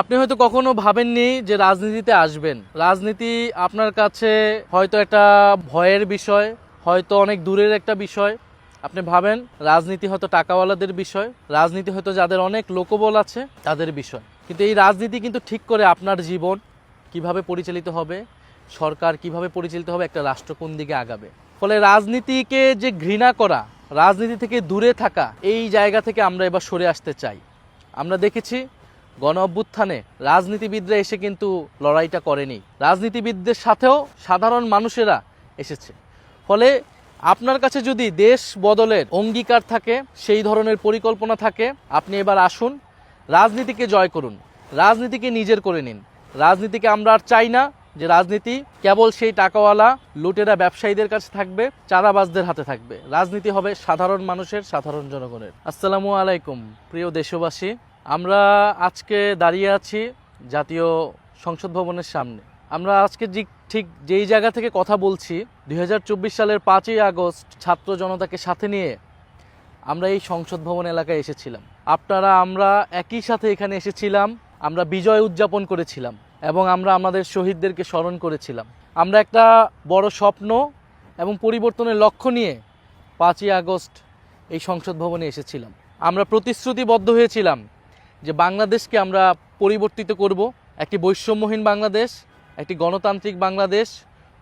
আপনি হয়তো কখনো ভাবেননি যে রাজনীতিতে আসবেন। রাজনীতি আপনার কাছে হয়তো একটা ভয়ের বিষয়, হয়তো অনেক দূরের একটা বিষয়। আপনি ভাবেন রাজনীতি হয়তো টাকাওয়ালাদের বিষয়, রাজনীতি হয়তো যাদের অনেক লোকবল আছে, তাদের বিষয়। কিন্তু এই রাজনীতি কিন্তু ঠিক করে আপনার জীবন কীভাবে পরিচালিত হবে, সরকার কীভাবে পরিচালিত হবে, একটা রাষ্ট্র কোন দিকে আগাবে। ফলে রাজনীতিকে যে ঘৃণা করা, রাজনীতি থেকে দূরে থাকা, এই জায়গা থেকে আমরা এবার সরে আসতে চাই। আমরা দেখেছি গণ অভ্যুত্থানে রাজনীতিবিদরা এসে কিন্তু লড়াইটা করেনি। রাজনীতিবিদদের সাথেও সাধারণ মানুষেরা এসেছে। ফলে আপনার কাছে যদি দেশ বদলের অঙ্গীকার থাকে, সেই ধরনের পরিকল্পনা থাকে, আপনি এবার আসুন, রাজনীতিকে জয় করুন, রাজনীতিকে নিজের করে নিন। রাজনীতিকে আমরা আর চাই না যে রাজনীতি কেবল সেই টাকাওয়ালা, লুটেরা ব্যবসায়ীদের কাছে থাকবে চাঁদাবাজদের হাতে থাকবে। রাজনীতি হবে সাধারণ মানুষের, সাধারণ জনগণের। আসসালামু আলাইকুম, প্রিয় দেশবাসী। আমরা আজকে দাঁড়িয়ে আছি জাতীয় সংসদ ভবনের সামনে। আমরা আজকে যে ঠিক যেই জায়গা থেকে কথা বলছি, দুই হাজার চব্বিশ সালের পাঁচই আগস্ট ছাত্র জনতাকে সাথে নিয়ে আমরা এই সংসদ ভবন এলাকায় এসেছিলাম। আপনারা, আমরা একই সাথে এখানে এসেছিলাম, আমরা বিজয় উদযাপন করেছিলাম এবং আমরা আমাদের শহীদদেরকে স্মরণ করেছিলাম। আমরা একটা বড় স্বপ্ন এবং পরিবর্তনের লক্ষ্য নিয়ে পাঁচই আগস্ট এই সংসদ ভবনে এসেছিলাম। আমরা প্রতিশ্রুতিবদ্ধ হয়েছিলাম যে বাংলাদেশকে আমরা পরিবর্তিত করব, একটি বৈষম্যহীন বাংলাদেশ, একটি গণতান্ত্রিক বাংলাদেশ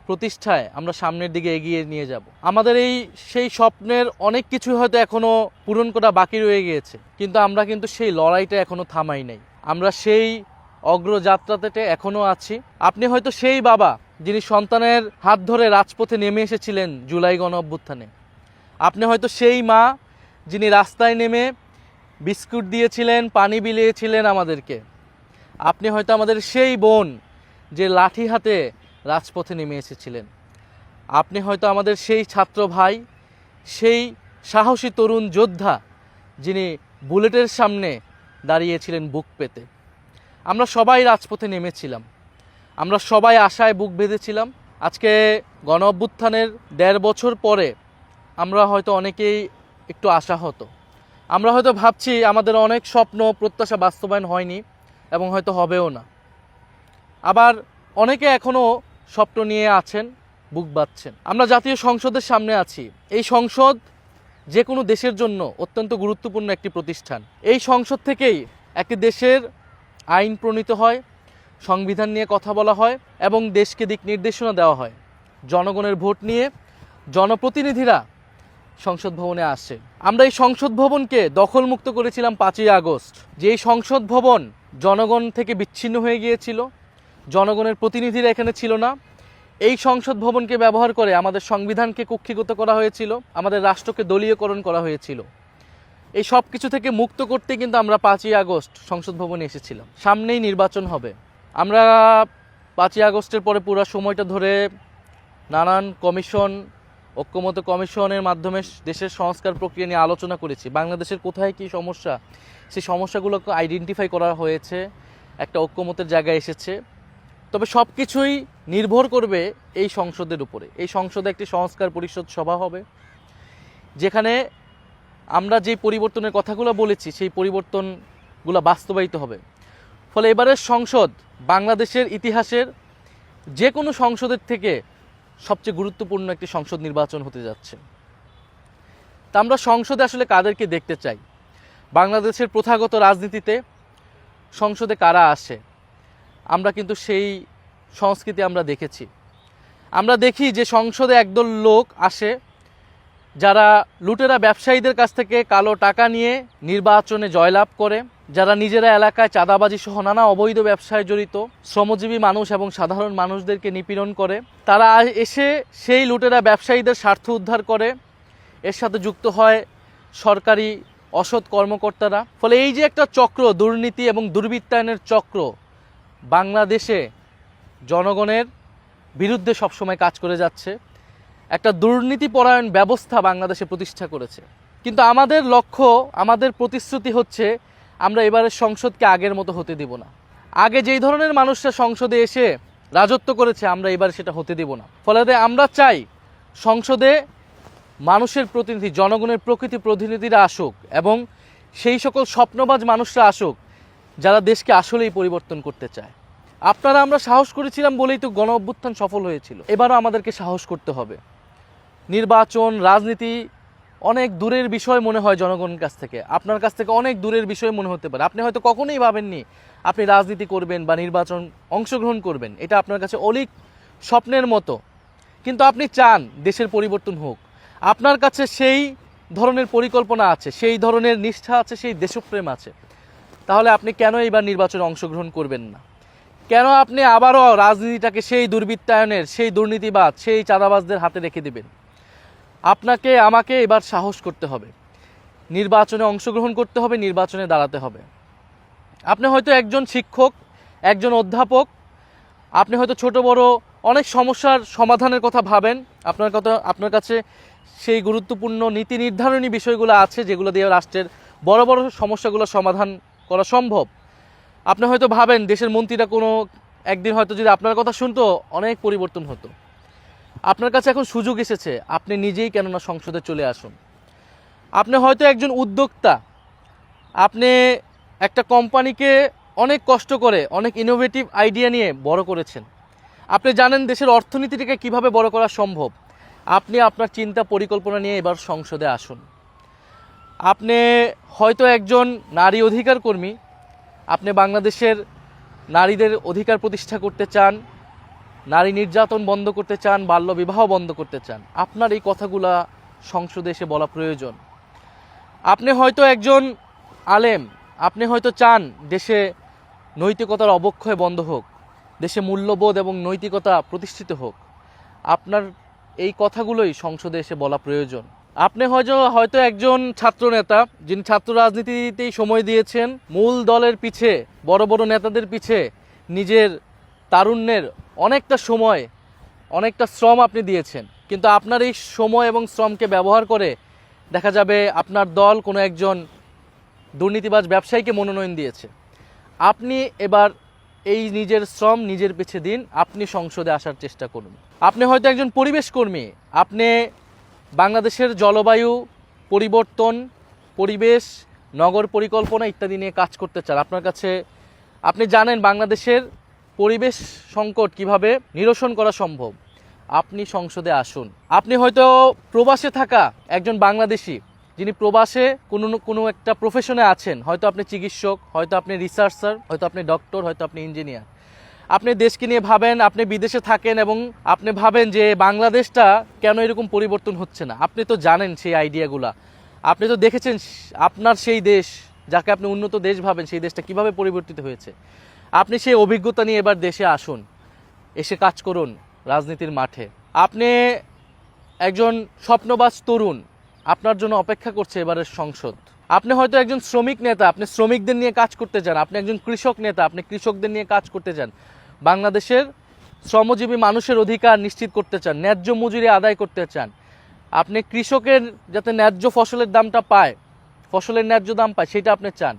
প্রতিষ্ঠায় আমরা সামনের দিকে এগিয়ে নিয়ে যাব। আমাদের এই সেই স্বপ্নের অনেক কিছু হয়তো এখনও পূরণ করা বাকি রয়ে গিয়েছে, কিন্তু আমরা কিন্তু সেই লড়াইটা এখনও থামাই নাই। আমরা সেই অগ্রযাত্রাতে এখনও আছি। আপনি হয়তো সেই বাবা যিনি সন্তানের হাত ধরে রাজপথে নেমে এসেছিলেন জুলাই গণ অভ্যুত্থানে আপনি হয়তো সেই মা যিনি রাস্তায় নেমে বিস্কুট দিয়েছিলেন, পানি বিলিয়েছিলেন আমাদেরকে। আপনি হয়তো আমাদের সেই বোন যে লাঠি হাতে রাজপথে নেমে এসেছিলেন। আপনি হয়তো আমাদের সেই ছাত্র ভাই, সেই সাহসী তরুণ যোদ্ধা যিনি বুলেটের সামনে দাঁড়িয়েছিলেন বুক পেতে। আমরা সবাই রাজপথে নেমেছিলাম। আমরা সবাই আশায় বুক বেঁধেছিলাম। আজকে গণ অভ্যুত্থানের দেড় বছর পরে আমরা হয়তো অনেকেই একটু আশাহত। আমরা হয়তো ভাবছি আমাদের অনেক স্বপ্ন, প্রত্যাশা বাস্তবায়ন হয়নি এবং হয়তো হবেও না। আবার অনেকে এখনও স্বপ্ন নিয়ে আছেন, বুক বাঁধছেন। আমরা জাতীয় সংসদের সামনে আছি। এই সংসদ যে কোনো দেশের জন্য অত্যন্ত গুরুত্বপূর্ণ একটি প্রতিষ্ঠান। এই সংসদ থেকেই একটি দেশের আইন প্রণীত হয়, সংবিধান নিয়ে কথা বলা হয় এবং দেশকে দিক নির্দেশনা দেওয়া হয়। জনগণের ভোট নিয়ে জনপ্রতিনিধিরা সংসদ ভবনে আসে আমরা এই সংসদ ভবনকে দখলমুক্ত করেছিলাম পাঁচই আগস্ট। যে সংসদ ভবন জনগণ থেকে বিচ্ছিন্ন হয়ে গিয়েছিল, জনগণের প্রতিনিধিরা এখানে ছিল না। এই সংসদ ভবনকে ব্যবহার করে আমাদের সংবিধানকে কক্ষিগত করা হয়েছিল, আমাদের রাষ্ট্রকে দলীয়করণ করা হয়েছিল। এই সব কিছু থেকে মুক্ত করতে কিন্তু আমরা পাঁচই আগস্ট সংসদ ভবনে এসেছিলাম। সামনেই নির্বাচন হবে। আমরা পাঁচই আগস্টের পরে পুরো সময়টা ধরে নানান কমিশন ঐক্যমত কমিশনের মাধ্যমে দেশের সংস্কার প্রক্রিয়া নিয়ে আলোচনা করেছি। বাংলাদেশের কোথায় কি সমস্যা? সেই সমস্যাগুলোকে আইডেন্টিফাই করা হয়েছে, একটা ঐক্যমতের জায়গায় এসেছে। তবে সব কিছুই নির্ভর করবে এই সংসদের উপরে। এই সংসদে একটি সংস্কার পরিষদ সভা হবে, যেখানে আমরা যে পরিবর্তনের কথাগুলো বলেছি, সেই পরিবর্তনগুলো বাস্তবায়িত হবে। ফলে এবারের সংসদ বাংলাদেশের ইতিহাসের যে কোনো সংসদের থেকে সবচেয়ে গুরুত্বপূর্ণ একটি সংসদ নির্বাচন হতে যাচ্ছে। তা আমরা সংসদে আসলে কাদেরকে দেখতে চাই? বাংলাদেশের প্রথাগত রাজনীতিতে সংসদে কারা আসে? আমরা কিন্তু সেই সংস্কৃতি আমরা দেখেছি। আমরা দেখি যে সংসদে একদল লোক আসে যারা লুটেরা ব্যবসায়ীদের কাছ থেকে কালো টাকা নিয়ে নির্বাচনে জয়লাভ করে, যারা নিজেরা এলাকায় চাঁদাবাজি সহ নানা অবৈধ ব্যবসায় জড়িত, শ্রমজীবী মানুষ এবং সাধারণ মানুষদেরকে নিপীড়ন করে, তারা এসে সেই লুটেরা ব্যবসায়ীদের স্বার্থ উদ্ধার করে। এর সাথে যুক্ত হয় সরকারি অসৎ কর্মকর্তারা। ফলে এই যে একটা চক্র, দুর্নীতি এবং দুর্বৃত্তায়নের চক্র, বাংলাদেশে জনগণের বিরুদ্ধে সবসময় কাজ করে যাচ্ছে। একটা দুর্নীতিপরায়ণ ব্যবস্থা বাংলাদেশে প্রতিষ্ঠা করেছে। কিন্তু আমাদের লক্ষ্য, আমাদের প্রতিশ্রুতি হচ্ছে, আমরা এবারের সংসদকে আগের মতো হতে দিব না। আগে যেই ধরনের মানুষরা সংসদে এসে রাজত্ব করেছে, আমরা এবার সেটা হতে দিব না। ফলে আমরা চাই, সংসদে মানুষের প্রতিনিধি, জনগণের প্রকৃতি প্রতিনিধিরা আসুক এবং সেই সকল স্বপ্নবাজ মানুষরা আসুক, যারা দেশকে আসলেই পরিবর্তন করতে চায়। আপনারা আমরা সাহস করেছিলাম বলেই তো গণ অভ্যুত্থান সফল হয়েছিল। এবারও আমাদেরকে সাহস করতে হবে। নির্বাচন, রাজনীতি অনেক দূরের বিষয় মনে হয় জনগণের কাছ থেকে। আপনার কাছ থেকে অনেক দূরের বিষয় মনে হতে পারে। আপনি হয়তো কখনোই ভাবেননি আপনি রাজনীতি করবেন বা নির্বাচন অংশগ্রহণ করবেন। এটা আপনার কাছে অলিক স্বপ্নের মতো। কিন্তু আপনি চান দেশের পরিবর্তন হোক। আপনার কাছে সেই ধরনের পরিকল্পনা আছে, সেই ধরনের নিষ্ঠা আছে, সেই দেশপ্রেম আছে। তাহলে আপনি কেন এবার নির্বাচনে অংশগ্রহণ করবেন না? কেন আপনি আবারও রাজনীতিটাকে সেই দুর্বৃত্তায়নের, সেই দুর্নীতিবাদ, সেই চাঁদাবাজদের হাতে রেখে দিবেন? আপনাকে, আমাকে এবার সাহস করতে হবে। নির্বাচনে অংশগ্রহণ করতে হবে, নির্বাচনে দাঁড়াতে হবে। আপনি হয়তো একজন শিক্ষক, একজন অধ্যাপক, আপনি হয়তো ছোট, বড় অনেক সমস্যার সমাধানের কথা ভাবেন। আপনার কথা, আপনার কাছে সেই গুরুত্বপূর্ণ নীতি নির্ধারণী বিষয়গুলো আছে, যেগুলো দিয়ে রাষ্ট্রের বড় বড় সমস্যাগুলো সমাধান করা সম্ভব। আপনি হয়তো ভাবেন, দেশের মন্ত্রীরা কোনো একদিন হয়তো যদি আপনার কথা শুনতো, অনেক পরিবর্তন হতো। আপনার কাছে এখন সুযোগ এসেছে, আপনি নিজেই কেননা সংসদে চলে আসুন। আপনি হয়তো একজন উদ্যোক্তা, আপনি একটা কোম্পানিকে অনেক কষ্ট করে, অনেক ইনোভেটিভ আইডিয়া নিয়ে বড় করেছেন। আপনি জানেন দেশের অর্থনীতিটাকে কীভাবে বড় করা সম্ভব। আপনি আপনার চিন্তা পরিকল্পনা নিয়ে এবার সংসদে আসুন। আপনি হয়তো একজন নারী অধিকার কর্মী, আপনি বাংলাদেশের নারীদের অধিকার প্রতিষ্ঠা করতে চান নারী নির্যাতন বন্ধ করতে চান, বাল্য বিবাহ বন্ধ করতে চান, আপনার এই কথাগুলা সংসদে এসে বলা প্রয়োজন। আপনি হয়তো একজন আলেম, আপনি হয়তো চান দেশে নৈতিকতার অবক্ষয় বন্ধ হোক, দেশে মূল্যবোধ এবং নৈতিকতা প্রতিষ্ঠিত হোক। আপনার এই কথাগুলোই সংসদে এসে বলা প্রয়োজন। আপনি হয়তো হয়তো একজন ছাত্র নেতা যিনি ছাত্র রাজনীতিতেই সময় দিয়েছেন, মূল দলের পিছে, বড় বড় নেতাদের পিছে, নিজের তারুণ্যের অনেকটা সময়, অনেকটা শ্রম আপনি দিয়েছেন। কিন্তু আপনার এই সময় এবং শ্রমকে ব্যবহার করে দেখা যাবে আপনার দল কোনো একজন দুর্নীতিবাজ ব্যবসায়ীকে মনোনয়ন দিয়েছে। আপনি এবার এই নিজের শ্রম নিজের পিছে দিন, আপনি সংসদে আসার চেষ্টা করুন। আপনি হয়তো একজন পরিবেশ কর্মী, আপনি বাংলাদেশের জলবায়ু পরিবর্তন, পরিবেশ, নগর পরিকল্পনা ইত্যাদি নিয়ে কাজ করতে চান। আপনার কাছে, আপনি জানেন বাংলাদেশের পরিবেশ সংকট কীভাবে নিরসন করা সম্ভব? আপনি সংসদে আসুন। আপনি হয়তো প্রবাসে থাকা একজন বাংলাদেশি, যিনি প্রবাসে কোনো কোনো একটা প্রফেশনে আছেন। হয়তো আপনি চিকিৎসক, হয়তো আপনি রিসার্চার হয়তো আপনি ডক্টর হয়তো আপনি ইঞ্জিনিয়ার আপনি দেশকে নিয়ে ভাবেন, আপনি বিদেশে থাকেন এবং আপনি ভাবেন যে বাংলাদেশটা কেন এরকম পরিবর্তন হচ্ছে না। আপনি তো জানেন সেই আইডিয়াগুলা আপনি তো দেখেছেন আপনার সেই দেশ, যাকে আপনি উন্নত দেশ ভাবেন, সেই দেশটা কীভাবে পরিবর্তিত হয়েছে। আপনি সেই অভিজ্ঞতা নিয়ে এবার দেশে আসুন, এসে কাজ করুন রাজনীতির মাঠে। আপনি একজন স্বপ্নবাজ তরুণ, আপনার জন্য অপেক্ষা করছে এবারের সংসদ। আপনি হয়তো একজন শ্রমিক নেতা, আপনি শ্রমিকদের নিয়ে কাজ করতে চান, আপনি একজন কৃষক নেতা, আপনি কৃষকদের নিয়ে কাজ করতে চান। বাংলাদেশের শ্রমজীবী মানুষের অধিকার নিশ্চিত করতে চান, ন্যায্য মজুরি আদায় করতে চান। আপনি কৃষকের যাতে ন্যায্য ফসলের দামটা পায়, ফসলের ন্যায্য দাম পায়, সেটা আপনি চান।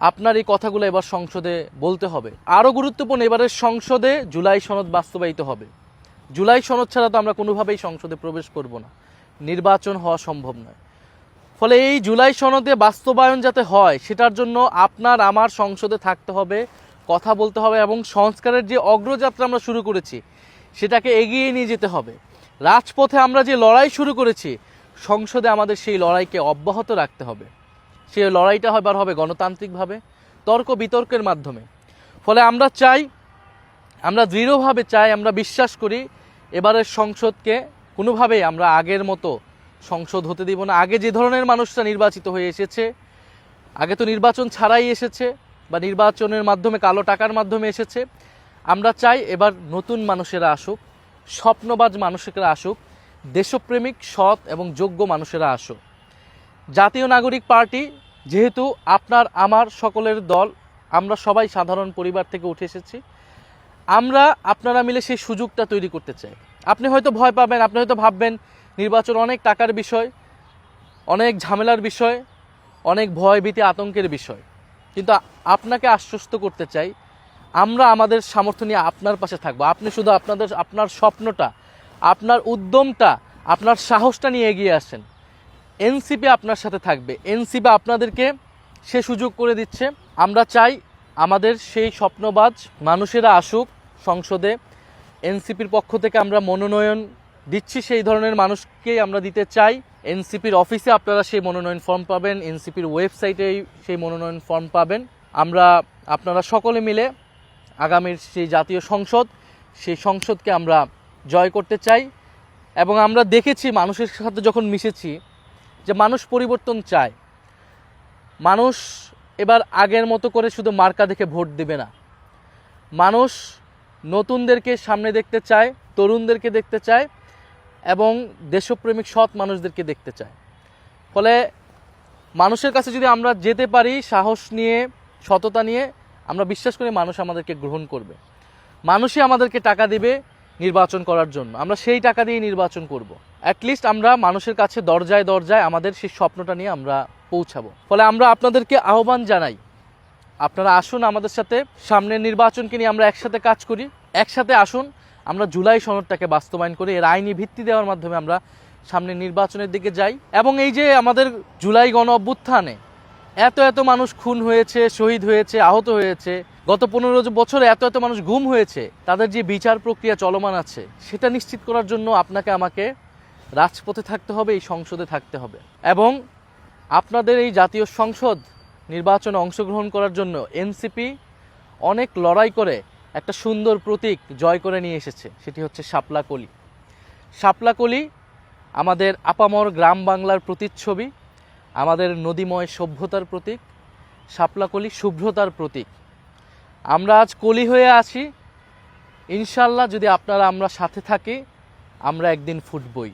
আপনার এই কথাগুলো এবার সংসদে বলতে হবে। আরও গুরুত্বপূর্ণ এবারের সংসদে জুলাই সনদ বাস্তবায়িত হবে। জুলাই সনদ ছাড়া তো আমরা কোনোভাবেই সংসদে প্রবেশ করব না। নির্বাচন হওয়া সম্ভব নয়। ফলে এই জুলাই সনদে বাস্তবায়ন যাতে হয়, সেটার জন্য আপনার, আমার সংসদে থাকতে হবে, কথা বলতে হবে এবং সংস্কারের যে অগ্রযাত্রা আমরা শুরু করেছি, সেটাকে এগিয়ে নিয়ে যেতে হবে। রাজপথে আমরা যে লড়াই শুরু করেছি, সংসদে আমাদের সেই লড়াইকে অব্যাহত রাখতে হবে। সেই লড়াইটা এবার হবে গণতান্ত্রিকভাবে, তর্ক বিতর্কের মাধ্যমে। ফলে আমরা চাই, আমরা দৃঢ়ভাবে চাই, আমরা বিশ্বাস করি এবারের সংসদকে কোনোভাবেই আমরা আগের মতো সংসদ হতে দিব না। আগে যে ধরনের মানুষরা নির্বাচিত হয়ে এসেছে, আগে তো নির্বাচন ছাড়াই এসেছে বা নির্বাচনের মাধ্যমে কালো টাকার মাধ্যমে এসেছে, আমরা চাই এবার নতুন মানুষেরা আসুক, স্বপ্নবাজ মানুষেরা আসুক, দেশপ্রেমিক, সৎ এবং যোগ্য মানুষেরা আসুক। জাতীয় নাগরিক পার্টি, যেহেতু আপনার, আমার সকলের দল, আমরা সবাই সাধারণ পরিবার থেকে উঠে এসেছি, আমরা আপনারা মিলে সেই সুযোগটা তৈরি করতে চাই। আপনি হয়তো ভয় পাবেন, আপনি হয়তো ভাববেন নির্বাচন অনেক টাকার বিষয়, অনেক ঝামেলার বিষয়, অনেক ভয় ভীতি আতঙ্কের বিষয়। কিন্তু আপনাকে আশ্বস্ত করতে চাই, আমরা আমাদের সামর্থ্য নিয়ে আপনার পাশে থাকব। আপনি শুধু আপনাদের, আপনার স্বপ্নটা, আপনার উদ্যমটা, আপনার সাহসটা নিয়ে এগিয়ে আসেন। এনসিপি আপনার সাথে থাকবে। এনসিপি আপনাদেরকে সে সুযোগ করে দিচ্ছে। আমরা চাই আমাদের সেই স্বপ্নবাজ মানুষেরা আসুক সংসদে। এনসিপির পক্ষ থেকে আমরা মনোনয়ন দিচ্ছি সেই ধরনের মানুষকেই আমরা দিতে চাই। এনসিপির অফিসে আপনারা সেই মনোনয়ন ফর্ম পাবেন, এনসিপির ওয়েবসাইটেই সেই মনোনয়ন ফর্ম পাবেন। আমরা, আপনারা সকলে মিলে আগামীর সেই জাতীয় সংসদ, সেই সংসদকে আমরা জয় করতে চাই। এবং আমরা দেখেছি মানুষের সাথে যখন মিশেছি যে মানুষ পরিবর্তন চায়। মানুষ এবার আগের মতো করে শুধু মার্কা দেখে ভোট দেবে না। মানুষ নতুনদেরকে সামনে দেখতে চায়, তরুণদেরকে দেখতে চায় এবং দেশপ্রেমিক সৎ মানুষদেরকে দেখতে চায়। ফলে মানুষের কাছে যদি আমরা যেতে পারি সাহস নিয়ে, সততা নিয়ে, আমরা বিশ্বাস করি মানুষ আমাদেরকে গ্রহণ করবে। মানুষই আমাদেরকে টাকা দিবে নির্বাচন করার জন্য। আমরা সেই টাকা দিয়ে নির্বাচন করব। অ্যাটলিস্ট আমরা মানুষের কাছে দরজায় দরজায় আমাদের সেই স্বপ্নটা নিয়ে আমরা পৌঁছাবো। ফলে আমরা আপনাদেরকে আহ্বান জানাই, আপনারা আসুন আমাদের সাথে, সামনের নির্বাচনকে নিয়ে আমরা একসাথে কাজ করি, একসাথে আসুন, আমরা জুলাই সনদটাকে বাস্তবায়ন করি, এর আইনি ভিত্তি দেওয়ার মাধ্যমে আমরা সামনের নির্বাচনের দিকে যাই। এবং এই যে আমাদের জুলাই গণ অভ্যুত্থানে এত এত মানুষ খুন হয়েছে, শহীদ হয়েছে, আহত হয়েছে, গত পনেরো বছরে এত এত মানুষ গুম হয়েছে, তাদের যে বিচার প্রক্রিয়া চলমান আছে, সেটা নিশ্চিত করার জন্য আপনাকে আমাকে রাজপথে থাকতে হবে, এই সংসদে থাকতে হবে। এবং আপনাদের এই জাতীয় সংসদ নির্বাচনে অংশগ্রহণ করার জন্য এনসিপি অনেক লড়াই করে একটা সুন্দর প্রতীক জয় করে নিয়ে এসেছে, সেটি হচ্ছে শাপলা কলি শাপলা কলি আমাদের আপামর গ্রাম বাংলার প্রতিচ্ছবি, আমাদের নদীময় সভ্যতার প্রতীক শাপলা কলি শুভ্রতার প্রতীক। আমরা আজ কলি হয়ে আছি। ইনশাল্লাহ যদি আপনারা আমরা সাথে থাকি, আমরা একদিন ফুটবই।